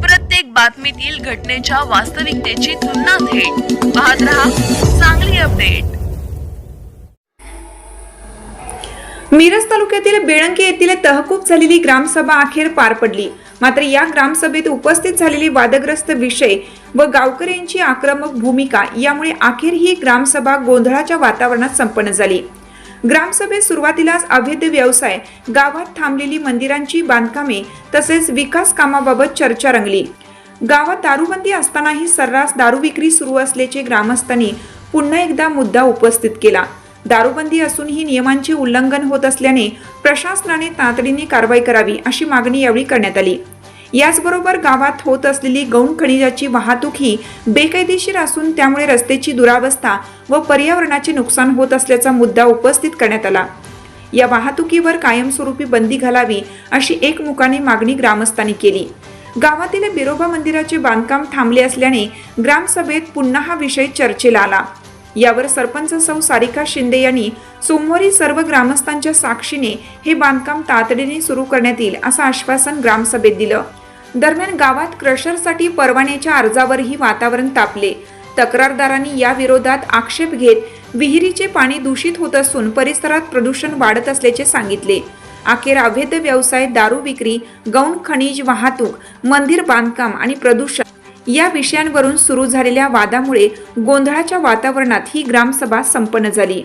प्रत्येक बातमीतील घटनेच्या वास्तविकतेची तुलना थेट. पाहत रहा चांगली अपडेट. मिरज तालुक्यातील बेळंकी येथील तहकूब झालेली ग्रामसभा अखेर पार पडली. मात्र या ग्रामसभेत उपस्थित झालेले वादग्रस्त विषय व गावकऱ्यांची आक्रमक भूमिका यामुळे अखेर ही ग्रामसभा गोंधळाच्या वातावरणात संपन्न झाली. ग्रामसभेत सुरुवातीलाच अवैध व्यवसाय गावात थांबलेली मंदिरांची बांधकामे तसेच विकास कामाबाबत चर्चा रंगली. गावात दारूबंदी असतानाही सर्रास दारू विक्री सुरू असल्याचे ग्रामस्थांनी पुन्हा एकदा मुद्दा उपस्थित केला. दारूबंदी असूनही नियमांचे उल्लंघन होत असल्याने प्रशासनाने तातडीने कारवाई करावी अशी मागणी यावेळी करण्यात आली. याचबरोबर गावात होत असलेली गौण खनिजाची वाहतूक ही बेकायदेशीर असून त्यामुळे रस्त्याची दुरावस्था व पर्यावरणाचे नुकसान होत असल्याचा मुद्दा उपस्थित करण्यात आला. या वाहतुकीवर कायमस्वरूपी बंदी घालावी अशी एकमुखाने मागणी ग्रामस्थांनी केली. गावातील बिरोबा मंदिराचे बांधकाम थांबले असल्याने ग्रामसभेत पुन्हा हा विषय चर्चेला आला. यावर सरपंच सौ सारिका शिंदे यांनी सोमवारी सर्व ग्रामस्थांच्या साक्षीने हे बांधकाम तातडीने सुरू करण्यात येईल असं आश्वासन ग्रामसभेत दिलं. दरम्यान गावात क्रशरसाठी परवान्याच्या अर्जावरही वातावरण तापले. तक्रारदारांनी या विरोधात आक्षेप घेत विहिरीचे पाणी दूषित होत असून परिसरात प्रदूषण वाढत असल्याचे सांगितले. अखेर अवैध व्यवसाय दारू विक्री गौण खनिज वाहतूक मंदिर बांधकाम आणि प्रदूषण या विषयांवरून सुरू झालेल्या वादामुळे गोंधळाच्या वातावरणात ही ग्रामसभा संपन्न झाली.